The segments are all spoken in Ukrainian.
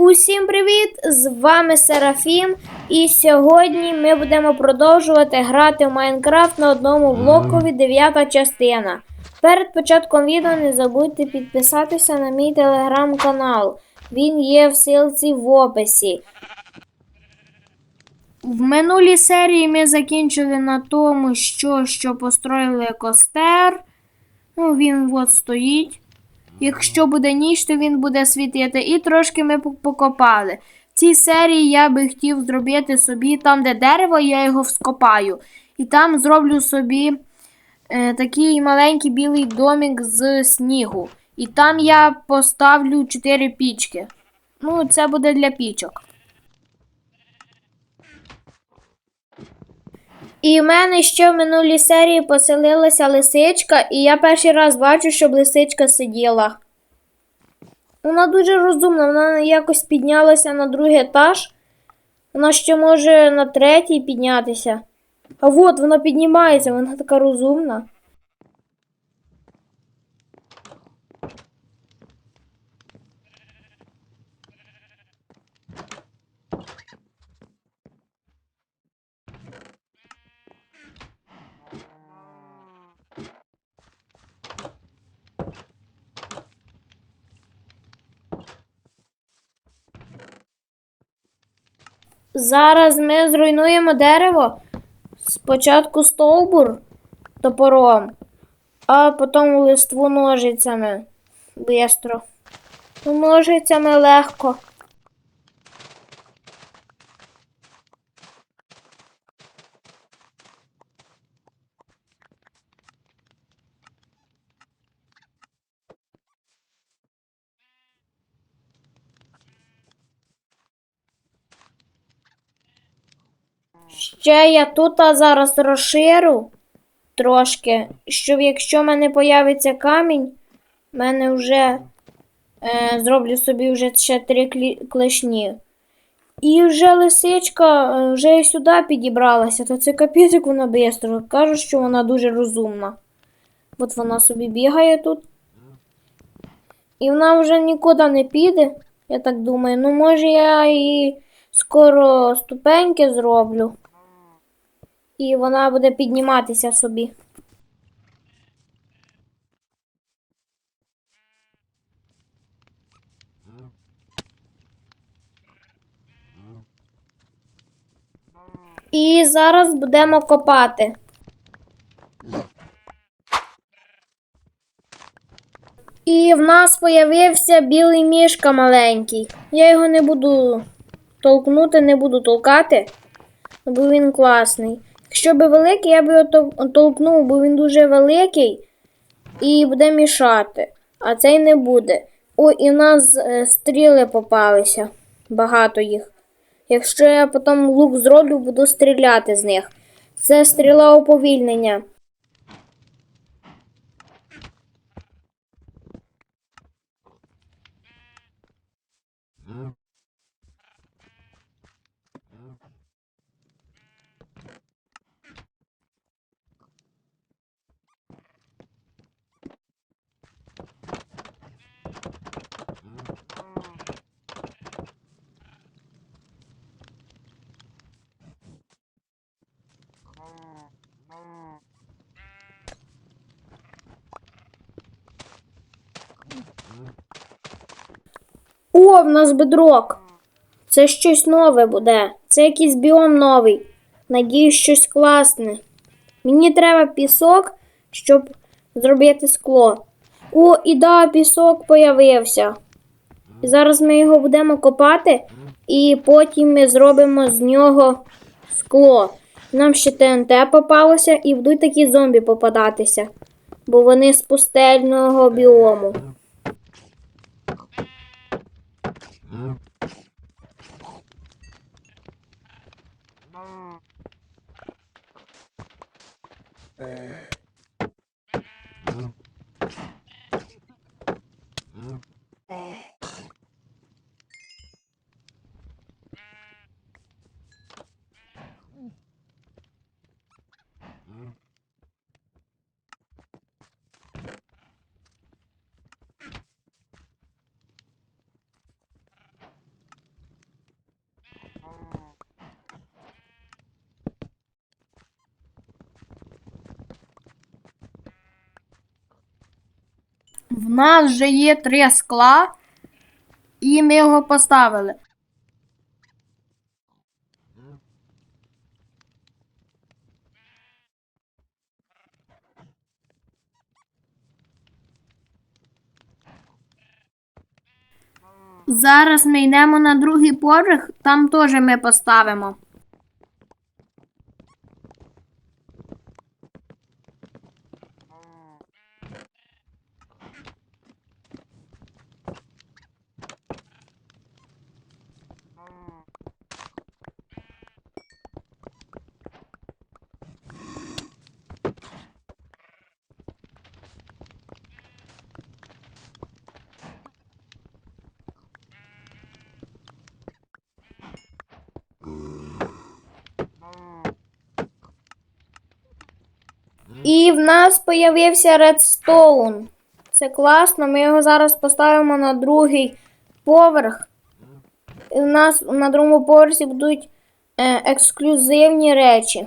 Усім привіт! З вами Серафім. І сьогодні ми будемо продовжувати грати в Майнкрафт на одному блокові, дев'ята частина. Перед початком відео не забудьте підписатися на мій телеграм-канал. Він є в ссылці в описі. В минулій серії ми закінчили на тому, що, що построїли костер. Ну, він от стоїть. Якщо буде ніч, то він буде світити. І трошки ми покопали. В цій серії я би хотів зробити собі там, де дерево, я його вскопаю. І там зроблю собі е, такий маленький білий домик з снігу. І там я поставлю 4 пічки. Ну, це буде для пічок. І в мене ще в минулій серії поселилася лисичка, і я перший раз бачу, щоб лисичка сиділа. Вона дуже розумна, вона якось піднялася на другий етаж. Вона ще може на третій піднятися. А от вона піднімається, вона така розумна. Зараз ми зруйнуємо дерево. Спочатку стовбур топором, а потім листву ножицями. Бистро. Ну, Ножицями легко. Ще я тут зараз розширю трошки, щоб якщо в мене появиться камінь, в мене вже е, зроблю собі вже ще три клешні. І вже лисичка е, вже і сюди підібралася, то це капець, як вона бистро. Кажуть, що вона дуже розумна. От вона собі бігає тут. І вона вже нікуди не піде, я так думаю. Ну, може, я і скоро ступеньки зроблю. І вона буде підніматися собі. І зараз будемо копати. І в нас появився білий мішка маленький. Я його не буду толкнути, не буду толкати, бо він класний. Якщо би великий, я б його толкнув, бо він дуже великий і буде мішати. А цей не буде. О, і в нас е, стріли попалися. Багато їх. Якщо я потім лук зроблю, буду стріляти з них. Це стріла уповільнення. О, в нас бедрок. Це щось нове буде. Це якийсь біом новий. Надіюсь, щось класне. Мені треба пісок, щоб зробити скло. О, і да, пісок появився. І зараз ми його будемо копати, і потім ми зробимо з нього скло. Нам ще ТНТ попалося, і будуть такі зомбі попадатися, бо вони з пустельного біому. É... В нас вже є три скла, і ми його поставили. Зараз ми йдемо на другий поверх, там теж ми поставимо. І в нас появився редстоун. Це класно. Ми його зараз поставимо на другий поверх. І в нас на другому поверсі будуть е, ексклюзивні речі.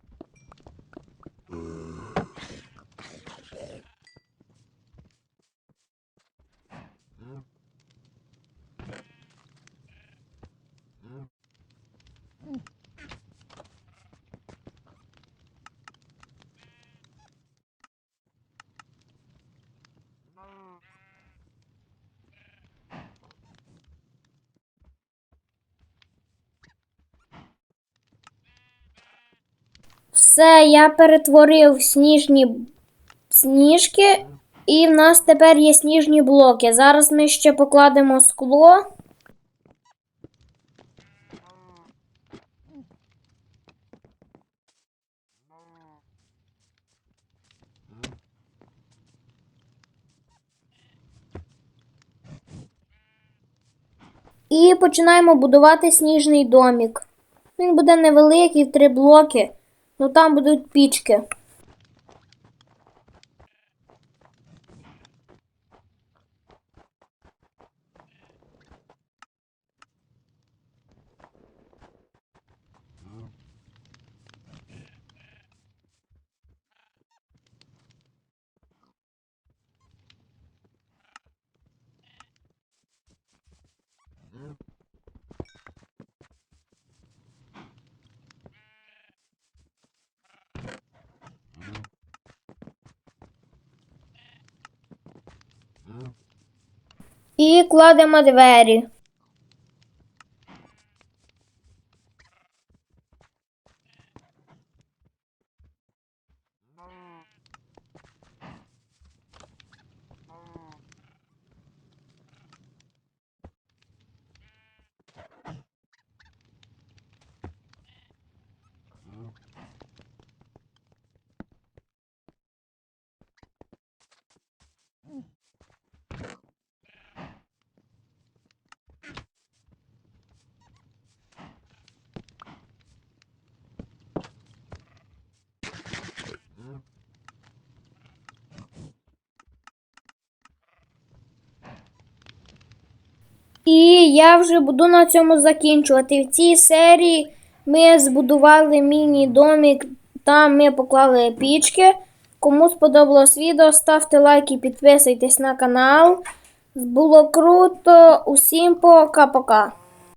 Все, я перетворив сніжні сніжки, і в нас тепер є сніжні блоки. Зараз ми ще покладемо скло. І починаємо будувати сніжний домік. Він буде невеликий, три блоки. Ну там будуть пічки. І кладемо двері. І я вже буду на цьому закінчувати. В цій серії ми збудували міні-домик, там ми поклали пічки. Кому сподобалось відео, ставте лайки, підписуйтесь на канал. Було круто. Усім пока-пока.